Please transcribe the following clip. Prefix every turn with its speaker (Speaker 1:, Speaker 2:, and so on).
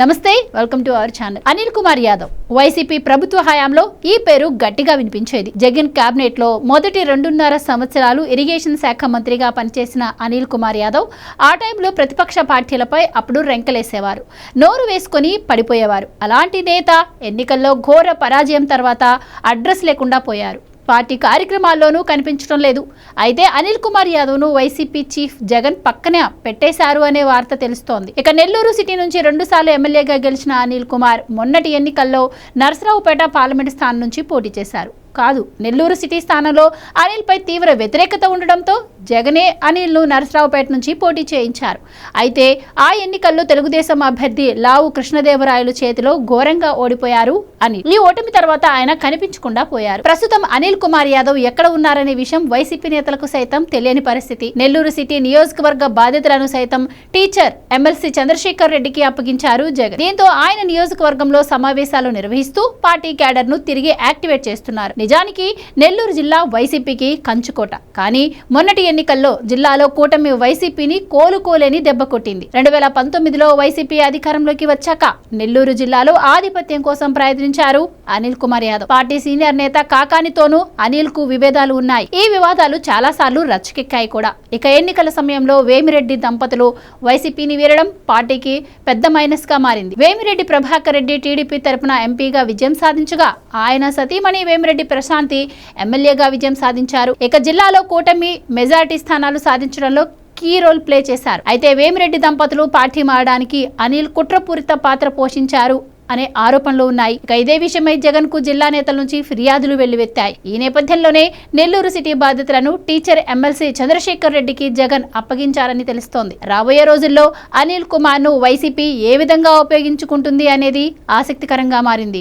Speaker 1: నమస్తే welcome to our channel Anil Kumar Yadav YCP ప్రభుత్వ హయాంలో ఈ పేరు గట్టిగా వినిపించేది. జగన్ కేబినెట్లో మొదటి రెండున్నర సంవత్సరాలు ఇరిగేషన్ శాఖ మంత్రిగా పనిచేసిన అనిల్ కుమార్ యాదవ్ ఆ టైంలో ప్రతిపక్ష పార్టీలపై అప్పుడు రెంకలేసేవారు. నోరు వేసుకొని పడిపోయేవారు. అలాంటి నేత ఎన్నికల్లో ఘోర పరాజయం తర్వాత అడ్రస్ లేకుండా పోయారు. పార్టీ కార్యక్రమాల్లోనూ కనిపించడం లేదు. అయితే అనిల్ కుమార్ యాదవ్ను వైసీపీ చీఫ్ జగన్ పక్కనే పెట్టేశారు అనే వార్త తెలుస్తోంది. ఇక నెల్లూరు సిటీ నుంచి రెండుసార్లు ఎమ్మెల్యేగా గెలిచిన అనిల్ కుమార్ మొన్నటి ఎన్నికల్లో నరసరావుపేట పార్లమెంటు స్థానం నుంచి పోటీ చేశారు. కాదు. నెల్లూరు సిటీ స్థానంలో అనిల్పై తీవ్ర వ్యతిరేకత ఉండడంతో జగనే అనిల్ను నరసరావుపేట నుంచి పోటీ చేయించారు. అయితే ఆ ఎన్నికల్లో తెలుగుదేశం అభ్యర్థి లావు కృష్ణదేవరాయలు చేతిలో ఘోరంగా ఓడిపోయారు అని ఈ ఓటమి తర్వాత ఆయన కనిపించకుండా పోయారు. ప్రస్తుతం అనిల్ కుమార్ యాదవ్ ఎక్కడ ఉన్నారనే విషయం వైసీపీ నేతలకు సైతం తెలియని పరిస్థితి. నెల్లూరు సిటీ నియోజకవర్గ బాధితులను సైతం టీచర్ ఎమ్మెల్సీ చంద్రశేఖర్ రెడ్డికి అప్పగించారు జగన్. దీంతో ఆయన నియోజకవర్గంలో సమావేశాలు నిర్వహిస్తూ పార్టీ క్యాడర్ను తిరిగి యాక్టివేట్ చేస్తున్నారు. నిజానికి నెల్లూరు జిల్లా వైసీపీకి కంచుకోట. కానీ మొన్నటి ఎన్నికల్లో జిల్లాలో కూటమి వైసీపీని కోలుకోలేని దెబ్బ కొట్టింది. రెండు వేల పంతొమ్మిదిలో వైసీపీ అధికారంలోకి వచ్చాక నెల్లూరు జిల్లాలో ఆధిపత్యం కోసం ప్రయత్నించారు అనిల్ కుమార్ యాదవ్. పార్టీ సీనియర్ నేత కాకానితోనూ అనిల్కు విభేదాలు ఉన్నాయి. ఈ వివాదాలు చాలా సార్లు రచ్చకెక్కాయి కూడా. ఇక ఎన్నికల సమయంలో వేమిరెడ్డి దంపతులు వైసీపీని వీరడం పార్టీకి పెద్ద మైనస్గా మారింది. వేమిరెడ్డి ప్రభాకర్ రెడ్డి టీడీపీ తరపున ఎంపీగా విజయం సాధించగా ఆయన సతీమణి వేమిరెడ్డి ప్రశాంతి ఎమ్మెల్యేగా విజయం సాధించారు. ఇక జిల్లాలో కూటమి మెజార్టీ స్థానాలు సాధించడంలో కీ రోల్ ప్లే చేశారు. అయితే వేమిరెడ్డి దంపతులు పార్టీ మారడానికి అనిల్ కుట్రపూరిత పాత్ర పోషించారు అనే ఆరోపణలు ఉన్నాయి. ఇక ఇదే విషయమై జగన్కు జిల్లా నేతల నుంచి ఫిర్యాదులు వెల్లువెత్తాయి. ఈ నేపథ్యంలోనే నెల్లూరు సిటీ బాధితులను టీచర్ ఎమ్మెల్సీ చంద్రశేఖర్ రెడ్డికి జగన్ అప్పగించారని తెలుస్తోంది. రాబోయే రోజుల్లో అనిల్ కుమార్ను వైసీపీ ఏ విధంగా ఉపయోగించుకుంటుంది అనేది ఆసక్తికరంగా మారింది.